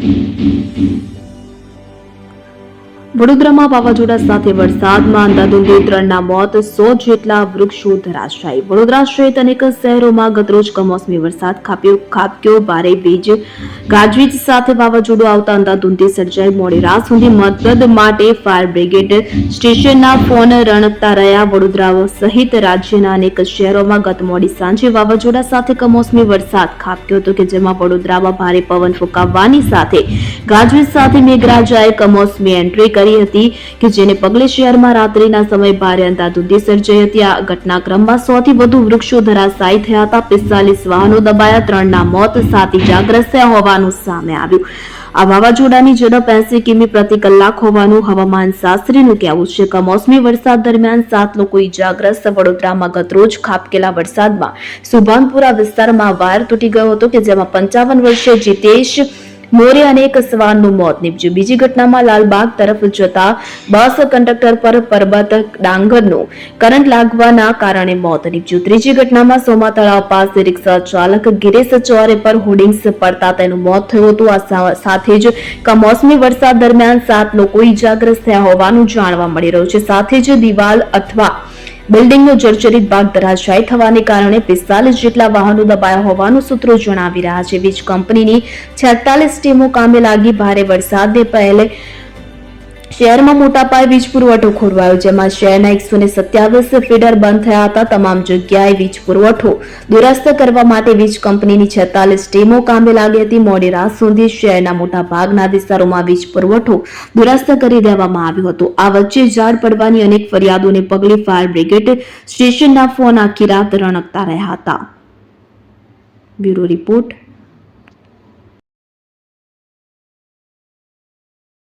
Thank you. વડોદરામાં વાવાઝોડા સાથે વરસાદમાં અંધાધૂંધી ત્રણના મોત, સો જેટલા વૃક્ષો ધરાશાયી. વડોદરા સહિત અનેક શહેરોમાં ગતરોજ કમોસમી વરસાદ ખાપ્યો ખાબક્યો. ભારે વીજ, ગાજવીજ સાથે વાવાઝોડું આવતા અંધાધૂંધી સર્જાઈ મોડી રાત સુધી મદદ માટે ફાયર બ્રિગેડ સ્ટેશનના ફોન રણકતા રહ્યા. વડોદરા સહિત રાજ્યના અનેક શહેરોમાં ગત મોડી સાંજે વાવાઝોડા સાથે કમોસમી વરસાદ ખાબક્યો હતો કે જેમાં વડોદરામાં ભારે પવન ફૂંકાવવાની સાથે ગાજવીજ સાથે મેઘરાજાએ કમોસમી એન્ટ્રી કરી હતી કે જેને પગલે શહેરમાં રાત્રિના સમયે ભારે અંધાધૂંધી સર્જાઈ હતી. આ ઘટનાક્રમમાં સો થી વધુ વૃક્ષો ધરાશાયી થયા હતા. પિસ્તાલીસ વાહનો દબાયા. ત્રણના મોત, સાત ઇજાગ્રસ્ત થયા હોવાનું સામે આવ્યું. આ વાવાઝોડાની ઝડપ એસી કિમી પ્રતિ કલાક હોવાનું હવામાન શાસ્ત્રીનું કહેવું છે. કમોસમી વરસાદ દરમિયાન સાત લોકો ઇજાગ્રસ્ત. વડોદરામાં ગતરોજ ખાબકેલા વરસાદમાં સુભાનપુરા વિસ્તારમાં વાયર તૂટી ગયો હતો કે જેમાં પંચાવન વર્ષીય જીતેશ મોરે અને એક સવારનું મોત નીપજ્યું. બીજી ઘટનામાં લાલબાગ તરફ જતા બસ કંડક્ટર પર પરબત ડાંગરનું કરંટ લાગવાના કારણે મોત નીપજ્યું. ત્રીજી ઘટનામાં સોમા તળાવ પાસે રિક્ષા ચાલક ગિરેશ ચોરે પર હોર્ડિંગ્સ પડતા તેનું મોત થયું હતું. આ સાથે જ કમોસમી વરસાદ દરમિયાન સાત લોકો ઈજાગ્રસ્ત થયા હોવાનું જાણવા મળી રહ્યું છે. સાથે જ દિવાલ અથવા બિલ્ડિંગનો જર્જરિત ભાગ ધરાશાયી થવાને કારણે પિસ્તાલીસ જેટલા વાહનો દબાયા હોવાનું સૂત્રો જણાવી રહ્યા છે. વીજ કંપનીની છેતાલીસ ટીમો કામે લાગી ભારે વરસાદને પહેલે શહેરમાં મોટા પાયે વીજ પુરવઠો ખોરવાયો, જેમાં શહેરના એકસો ને સત્યાવીસ ફીડર બંધ થયા હતા. તમામ જગ્યાએ વીજ પુરવઠો દુરસ્ત કરવા માટે વીજ કંપનીની છેતાલીસ ટીમો કામે લાગી હતી. મોડી રાત સુધી શહેરના મોટા ભાગના વિસ્તારોમાં વીજ પુરવઠો દુરસ્ત કરી દેવામાં આવ્યો હતો. આ વચ્ચે ઝાડ પડવાની અનેક ફરિયાદોને પગલે ફાયર બ્રિગેડ સ્ટેશનના ફોન આખી રાત રણકતા રહ્યા હતા. Bureau report